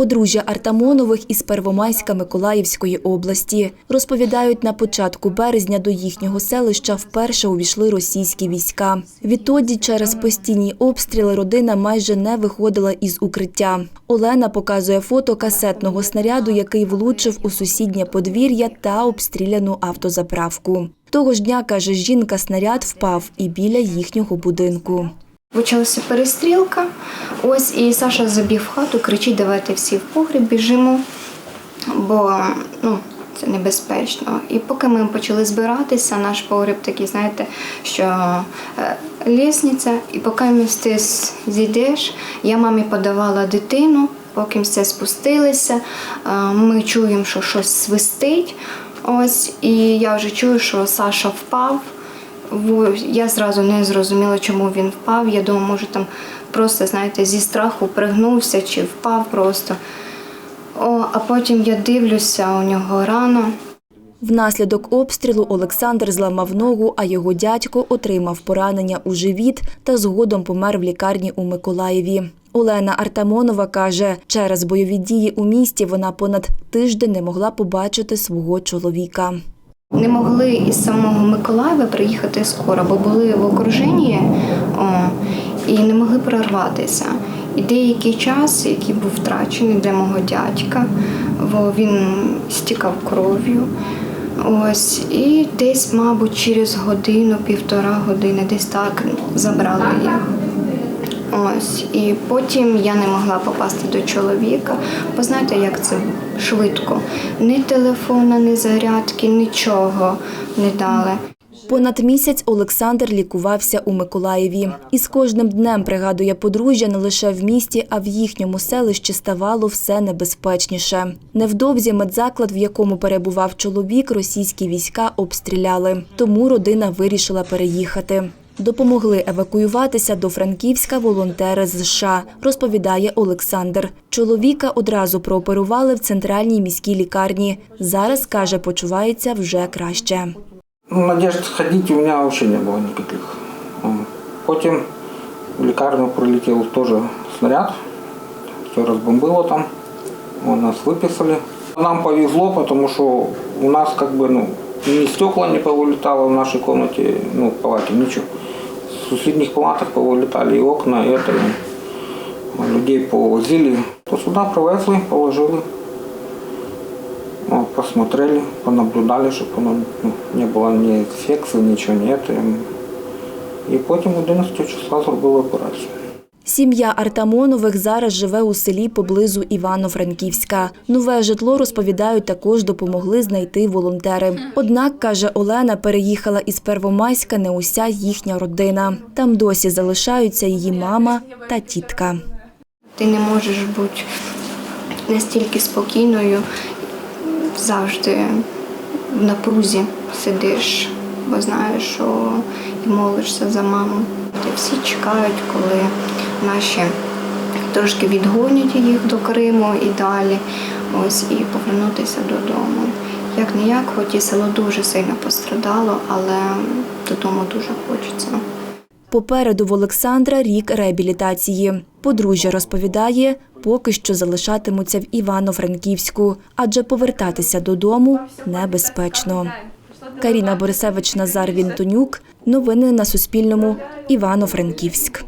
Подружжя Артамонових із Первомайська Миколаївської області. Розповідають, на початку березня до їхнього селища вперше увійшли російські війська. Відтоді через постійні обстріли родина майже не виходила із укриття. Олена показує фото касетного снаряду, який влучив у сусіднє подвір'я та обстріляну автозаправку. Того ж дня, каже жінка, снаряд впав і біля їхнього будинку. Почалася перестрілка. Ось і Саша забіг в хату, кричить, давайте всі в погріб біжимо, бо ну, це небезпечно. І поки ми почали збиратися, наш погріб такий, знаєте, що е, лісниця, і поки ти зійдеш, я мамі подавала дитину, поки все спустилися, е, ми чуємо, що щось свистить. Ось, і я вже чую, що Саша впав. Я зразу не зрозуміла, чому він впав. Я думала, може там просто, знаєте, зі страху пригнувся чи впав просто. О, а потім я дивлюся, у нього рана. Внаслідок обстрілу Олександр зламав ногу, а його дядько отримав поранення у живіт та згодом помер в лікарні у Миколаєві. Олена Артамонова каже, через бойові дії у місті вона понад тиждень не могла побачити свого чоловіка. Не могли із самого Миколаєва приїхати скоро, бо були в окруженні о, і не могли прорватися. І деякий час, який був втрачений для мого дядька, бо він стікав кров'ю. Ось, і десь, мабуть, через годину, півтора години, десь так забрали їх. Ось, і потім я не могла попасти до чоловіка, бо знаєте, як це швидко. Ні телефона, ні зарядки, нічого не дали. Понад місяць Олександр лікувався у Миколаєві. І з кожним днем, пригадує подружжя, не лише в місті, а в їхньому селищі ставало все небезпечніше. Невдовзі медзаклад, в якому перебував чоловік, російські війська обстріляли. Тому родина вирішила переїхати Допомогли евакуюватися до Франківська волонтери з США, розповідає Олександр. Чоловіка одразу прооперували в центральній міській лікарні. Зараз, каже, почувається вже краще. Ну, надежд ходить у меня вообще не было никаких. М. Потім в лікарню прилетел тоже снаряд, все разбомбило там, Вот нас выписали. Нам повезло, потому что у нас как бы, ну, ни стекла не повылетало в нашей комнате, ну, в палате, ничего. В соседних палатах повылетали и окна, и это, и людей повозили. То сюда привезли, положили. Ну, посмотрели, понаблюдали, щоб воно ну, не було ні інфекції, нічого нет. І потім 11 числа зробили операцію. Сім'я Артамонових зараз живе у селі поблизу Івано-Франківська. Нове житло, розповідають, також допомогли знайти волонтери. Однак, каже Олена, переїхала із Первомайська не уся їхня родина. Там досі залишаються її мама та тітка. Ти не можеш бути настільки спокійною, завжди в напрузі сидиш, бо знаєш, що і молишся за маму. Всі чекають, коли наші трошки відгонять їх до Криму і далі, ось і повернутися додому. Як не як, хоч і село дуже сильно пострадало, але додому дуже хочеться. Попереду в Олександра рік реабілітації. Подружжя розповідає, поки що залишатимуться в Івано-Франківську, адже повертатися додому небезпечно. Каріна Борисевич, Назар Вінтонюк. Новини на Суспільному. Івано-Франківськ.